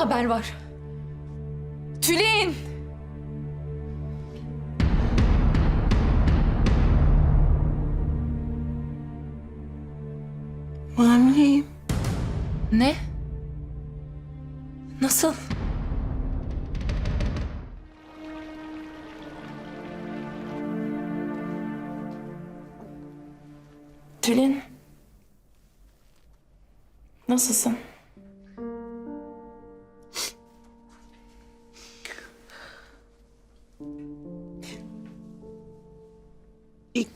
haber var? Tülin! Hamileyim. Ne? Nasıl? Tülin. Nasılsın?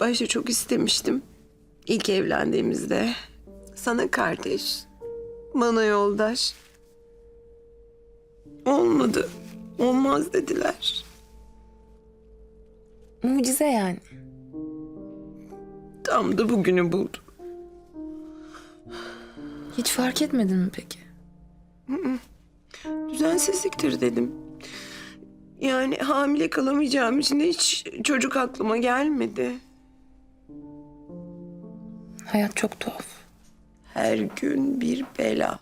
Başta çok istemiştim. İlk evlendiğimizde. Sana kardeş, bana yoldaş. Olmadı. Olmaz dediler. Mucize yani. Tam da bugünü buldum. Hiç fark etmedin mi peki? Düzensizliktir dedim. Yani hamile kalamayacağım için de hiç çocuk aklıma gelmedi. Hayat çok tuhaf. Her gün bir bela.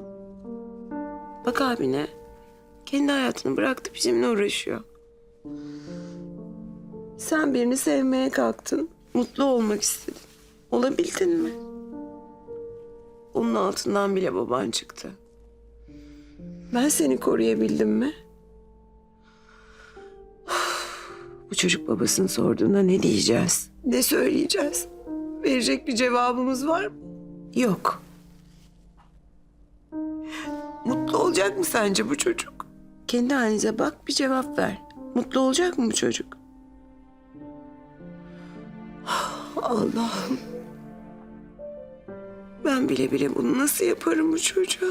Bak abine. Kendi hayatını bıraktı bizimle uğraşıyor. Sen birini sevmeye kalktın. Mutlu olmak istedin. Olabildin mi? Onun altından bile baban çıktı. Ben seni koruyabildim mi? Bu çocuk babasını sorduğunda ne diyeceğiz? Ne söyleyeceğiz? Verecek bir cevabımız var mı? Yok. Mutlu olacak mı sence bu çocuk? Kendi halinize bak bir cevap ver. Mutlu olacak mı bu çocuk? Allah'ım. Ben bile bile bunu nasıl yaparım bu çocuğa?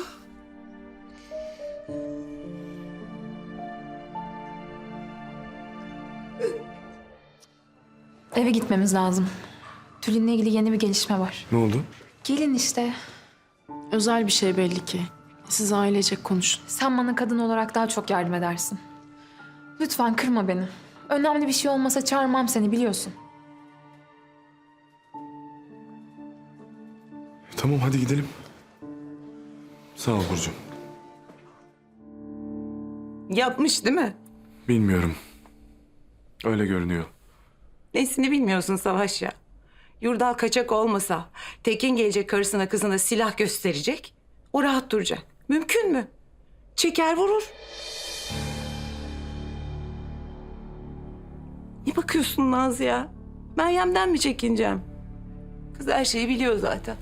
Eve gitmemiz lazım. Tülin'le ilgili yeni bir gelişme var. Ne oldu? Gelin işte. Özel bir şey belli ki. Siz ailecek konuşun. Sen bana kadın olarak daha çok yardım edersin. Lütfen kırma beni. Önemli bir şey olmasa çağırmam seni biliyorsun. Tamam hadi gidelim. Sağ ol Burcu. Yapmış değil mi? Bilmiyorum. Öyle görünüyor. Nesini bilmiyorsun Savaş ya. Yurdal kaçak olmasa Tekin gelecek karısına kızına silah gösterecek. O rahat duracak. Mümkün mü? Çeker vurur. Ne bakıyorsun Naz ya? Meryem'den mi çekineceğim? Kız her şeyi biliyor zaten.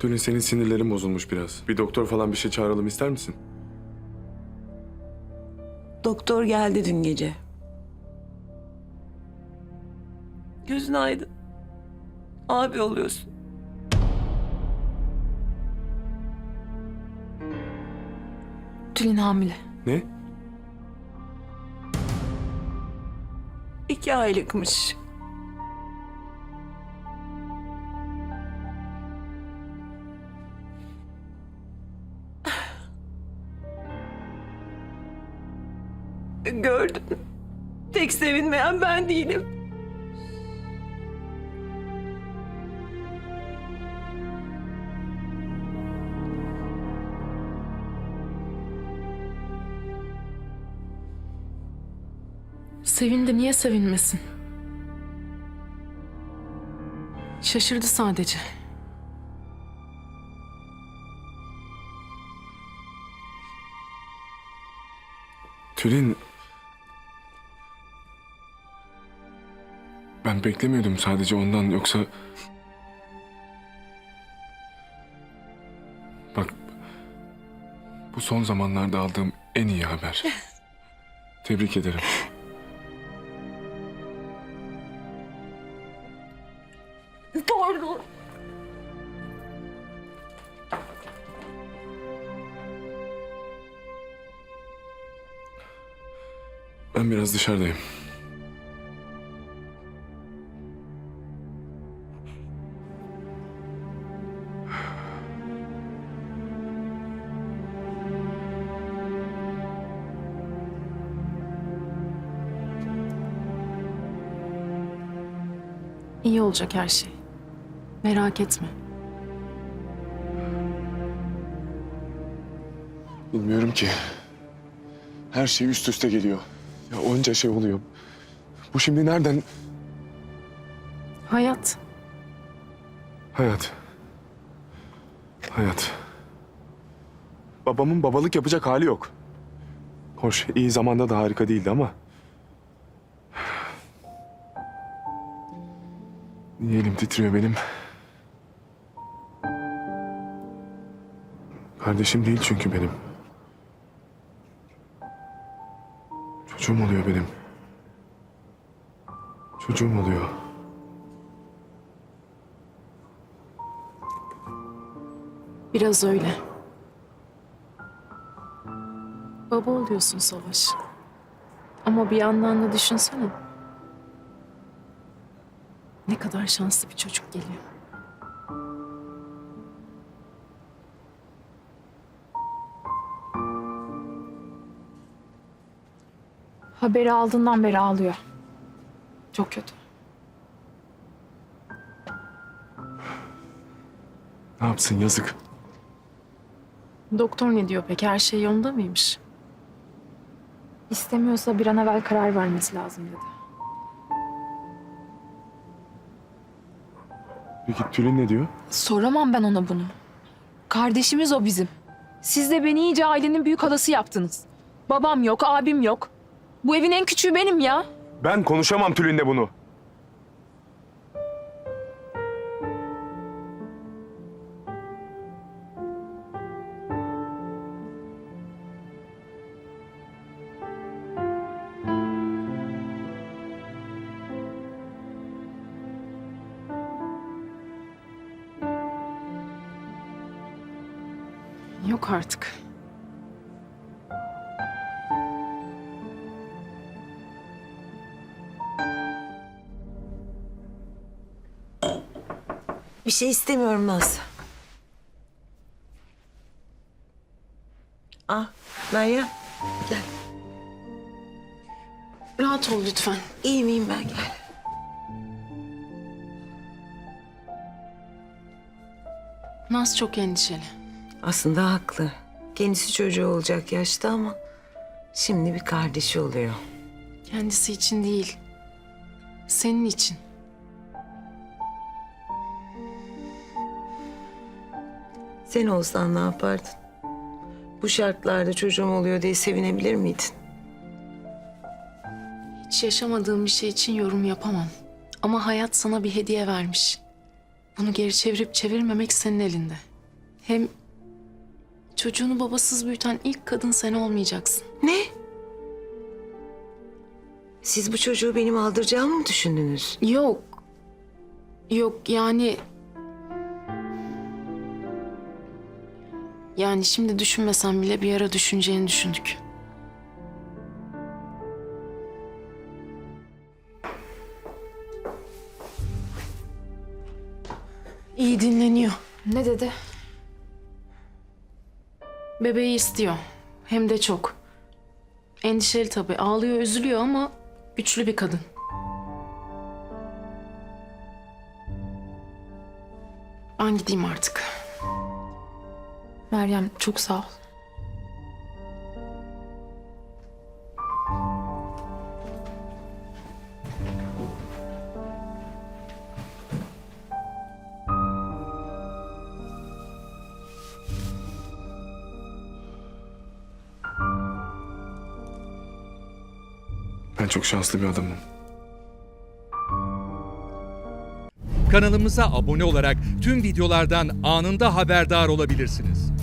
Tülin senin sinirlerin bozulmuş biraz. Bir doktor falan bir şey çağıralım ister misin? Doktor geldi dün gece. Gözün aydın. Abi oluyorsun. Tülin hamile. Ne? İki aylıkmış. Gördün. Tek sevinmeyen ben değilim. Sevindi niye sevinmesin? Şaşırdı sadece. Tülin... Ben beklemiyordum sadece ondan yoksa... Bak... Bu son zamanlarda aldığım en iyi haber. Tebrik ederim. Biraz dışarıdayım. İyi olacak her şey. Merak etme. Bilmiyorum ki. Her şey üst üste geliyor. Ya onca şey oluyor. Bu şimdi nereden? Hayat. Hayat. Hayat. Babamın babalık yapacak hali yok. Hoş, iyi zamanda da harika değildi ama... Niye elim titriyor benim? Kardeşim değil çünkü benim. Çocuğum oluyor benim. Çocuğum oluyor. Biraz öyle. Baba oluyorsun Savaş. Ama bir yandan da düşünsene. Ne kadar şanslı bir çocuk geliyor. Haberi aldığından beri ağlıyor. Çok kötü. Ne yapsın yazık. Doktor ne diyor peki? Her şey yolunda mıymış? İstemiyorsa bir an evvel karar vermesi lazım dedi. Peki Tülin ne diyor? Soramam ben ona bunu. Kardeşimiz o bizim. Siz de beni iyice ailenin büyük halası yaptınız. Babam yok, abim yok. Bu evin en küçüğü benim ya. Ben konuşamam Tülin'le bunu. Yok artık. Bir şey istemiyorum Naz. Ah Meryem gel. Rahat ol lütfen. İyi miyim ben gel. Naz çok endişeli. Aslında haklı. Kendisi çocuğu olacak yaşta ama şimdi bir kardeşi oluyor. Kendisi için değil. Senin için. Sen olsan ne yapardın? Bu şartlarda çocuğum oluyor diye sevinebilir miydin? Hiç yaşamadığım bir şey için yorum yapamam. Ama hayat sana bir hediye vermiş. Bunu geri çevirip çevirmemek senin elinde. Hem çocuğunu babasız büyüten ilk kadın sen olmayacaksın. Ne? Siz bu çocuğu benim aldıracağımı mı düşündünüz? Yok. Yok yani... Yani şimdi düşünmesen bile bir ara düşüneceğini düşündük. İyi dinleniyor. Ne dedi? Bebeği istiyor. Hem de çok. Endişeli tabii. Ağlıyor, üzülüyor ama güçlü bir kadın. Ben gideyim artık. Meryem çok sağ ol. Ben çok şanslı bir adamım. Kanalımıza abone olarak tüm videolardan anında haberdar olabilirsiniz.